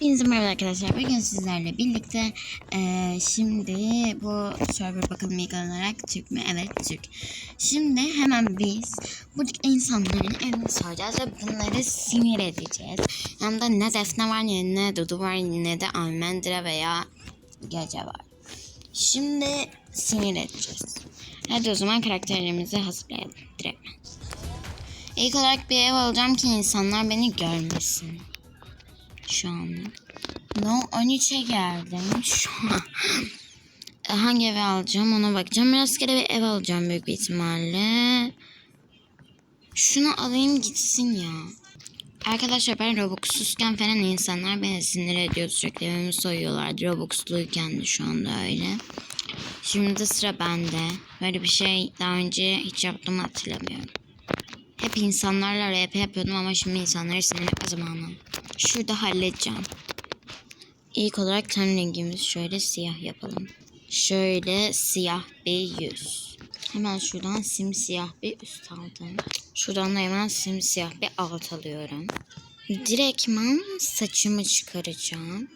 Hepinize merhaba arkadaşlar. Bugün sizlerle birlikte eee, şimdi bu server bakalım ilk olarak Türk mü? Evet Türk. Şimdi hemen biz buradaki insanların evini soracağız ve bunları sinir edeceğiz. Yanında ne Defne var ne Dudu var ne de Almendra veya Gece var. Şimdi sinir edeceğiz. Hadi o zaman karakterlerimizi hazırlayalım direkt. İlk olarak bir ev alacağım ki insanlar beni görmesin. Şu anlık. No 13'e geldim şu an. E, Hangi evi alacağım ona bakacağım. Rastgele bir ev alacağım büyük bir ihtimalle. Şunu alayım gitsin ya. Arkadaşlar ben Robux'suzken falan insanlar beni sinir ediyor sürekli evimi soyuyorlardı. Robux'luyken de şu anda öyle. Şimdi de sıra bende. Böyle bir şey daha önce hiç yaptığımı hatırlamıyorum. Hep insanlarla RP yapıyordum ama şimdi insanları sinir etme zamanı. Şurada halledeceğim. İlk olarak ten rengimizi şöyle siyah yapalım. Şöyle siyah bir yüz. Hemen şuradan simsiyah bir üst aldım. Şuradan da hemen simsiyah bir alt alıyorum. Direktman saçımı çıkaracağım.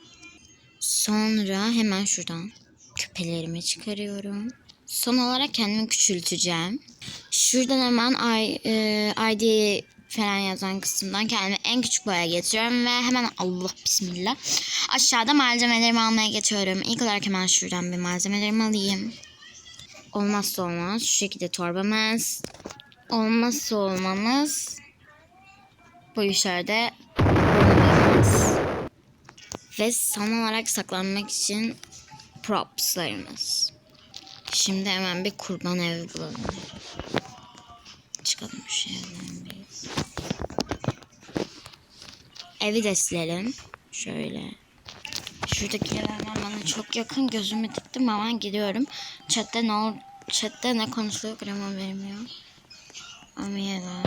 Sonra hemen şuradan küpelerimi çıkarıyorum. Son olarak kendimi küçülteceğim. Şuradan hemen I, e, ID falan yazan kısımdan kendimi en küçük boya getiriyorum ve hemen Allah bismillah aşağıda malzemelerimi almaya geçiyorum. İlk olarak hemen şuradan bir malzemelerimi alayım. Olmazsa olmaz şu şekilde torbamız. Olmazsa olmamız bu işlerde bombalarımız. Ve son olarak saklanmak için propslarımız. Şimdi hemen bir kurban evi bulalım. Çıkalım şu evden bir. Evi de silelim. Şöyle. Şuradaki evler bana çok yakın. Gözümü diktim hemen gidiyorum. Chatte ne ol Chatte ne konuşuluyor gram vermiyor. Amiyeler.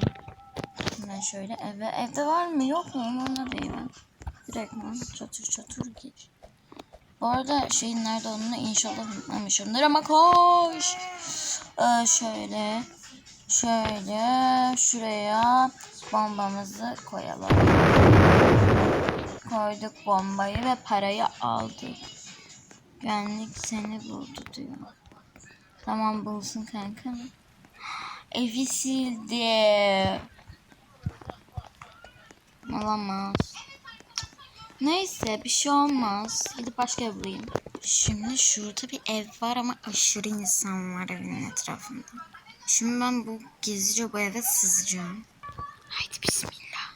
Ben şöyle eve evde var mı yok mu umurumda değil ben. Direkt ben çatır çatır gir. Bu arada şeyin nerede olduğunu inşallah unutmamışımdır ama koş. Ee, şöyle. Şöyle şuraya bombamızı koyalım. Koyduk bombayı ve parayı aldık. Güvenlik seni buldu diyor. Tamam bulsun kanka. Evi sildi. Olamaz. Neyse bir şey olmaz. Gidip başka ev bulayım. Şimdi şurada bir ev var ama aşırı insan var evin etrafında. Şimdi ben bu gizlice bu eve sızacağım. Haydi bismillah.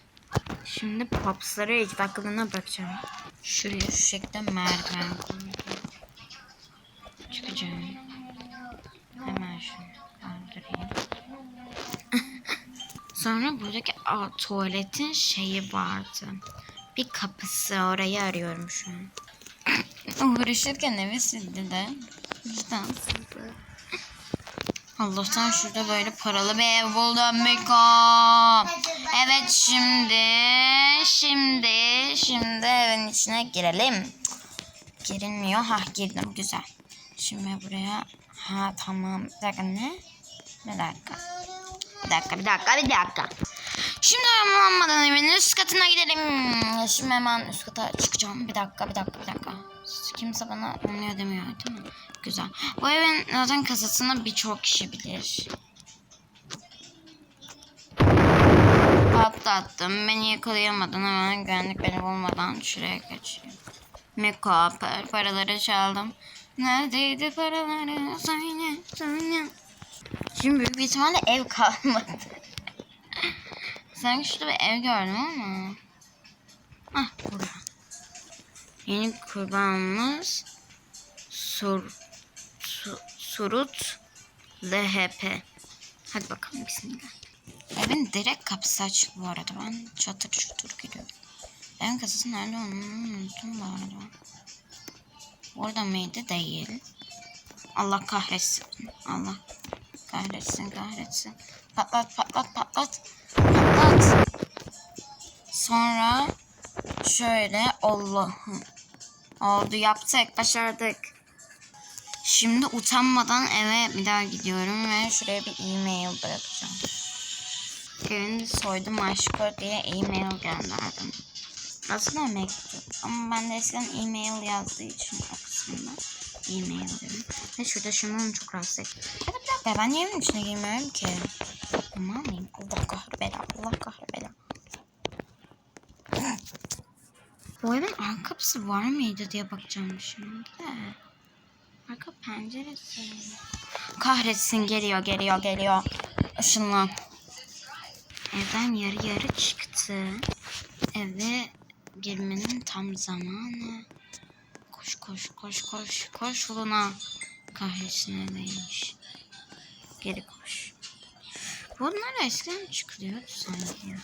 Şimdi popslara ilk bakalığına bakacağım. Şuraya şu şekilde merdiven. Çıkacağım. Hemen şunu kaldırayım. Sonra buradaki aa, tuvaletin şeyi vardı. Bir kapısı orayı arıyorum şu an. Uğraşırken evi sildi de. Vicdan sildi. Allah'tan şurada böyle paralı bir ev buldum Miko. Evet şimdi, şimdi, şimdi evin içine girelim. Girilmiyor. Ha girdim güzel. Şimdi buraya, ha tamam. Bir dakika ne? Bir dakika. Bir dakika, bir dakika, bir dakika. Olmadan evin üst katına gidelim. Şimdi hemen üst kata çıkacağım. Bir dakika, bir dakika, bir dakika. Kimse bana anlıyor demiyor değil mi? Güzel. Bu evin zaten kasasını birçok kişi bilir. Atlattım. Beni yakalayamadan hemen güvenlik beni bulmadan şuraya kaçayım. Miko par paraları çaldım. Neredeydi paraları? Söyle, söyle. Şimdi büyük bir ihtimalle ev kalmadı. Sanki şurada bir ev gördüm ama. Ah burada. Yeni kurbanımız Sur, Su, Surut LHP. Hadi bakalım bismillah. Evin direkt kapısı açık bu arada. Ben çatır çutur giriyorum. Evin kasası nerede olduğunu unuttum bu arada. Orada mıydı? Değil. Allah kahretsin. Allah kahretsin kahretsin. Patlat patlat patlat. Patlat. Sonra şöyle Allah'ım. Oldu yaptık başardık. Şimdi utanmadan eve bir daha gidiyorum ve şuraya bir e-mail bırakacağım. Evini soydum aşkı diye e-mail gönderdim. Aslında mektup. Ama ben de eskiden e-mail yazdığı için o kısmında e-mail dedim. Ve şurada şunun çok rahatsız etti. Dakika ben niye evin içine girmiyorum ki? Tamam mıyım? Allah kahrbela. Allah kahrbela. Bu evin arka kapısı var mıydı diye bakacağım şimdi de. Arka penceresi. Kahretsin geliyor geliyor geliyor. Işınlan. Evden yarı yarı çıktı. Eve girmenin tam zamanı. Koş koş koş koş koş Luna. Kahretsin evdeymiş. Geri koş. Bunlar eskiden çıkılıyordu sanki ya.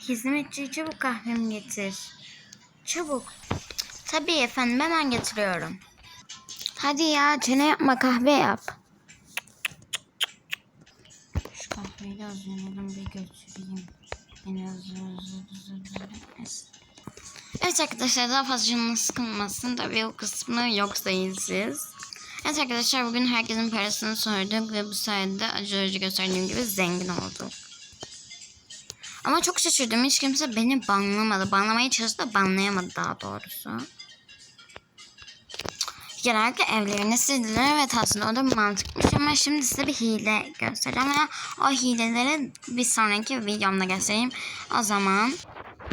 Hizmetçi çabuk kahvemi getir. Çabuk. Tabii efendim hemen getiriyorum. Hadi ya çene yapma kahve yap. Şu kahveyi de hazırladım bir götüreyim. Beni. Evet arkadaşlar daha fazla canınız sıkılmasın. Tabii o kısmı yok sayın. Evet arkadaşlar bugün herkesin parasını sorduk ve bu sayede acı acı gösterdiğim gibi zengin olduk. Ama çok şaşırdım. Hiç kimse beni banlamadı. Banlamaya çalıştı da banlayamadı daha doğrusu. Genellikle evlerini sildiler evet aslında o da mantıkmış ama şimdi size bir hile göstereceğim ve o hileleri bir sonraki videomda göstereyim. O zaman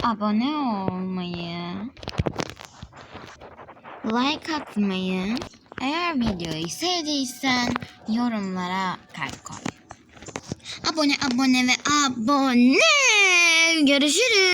abone olmayı, like atmayı, eğer videoyu sevdiysen yorumlara kalp koy. Abone abone ve abone. Görüşürüz.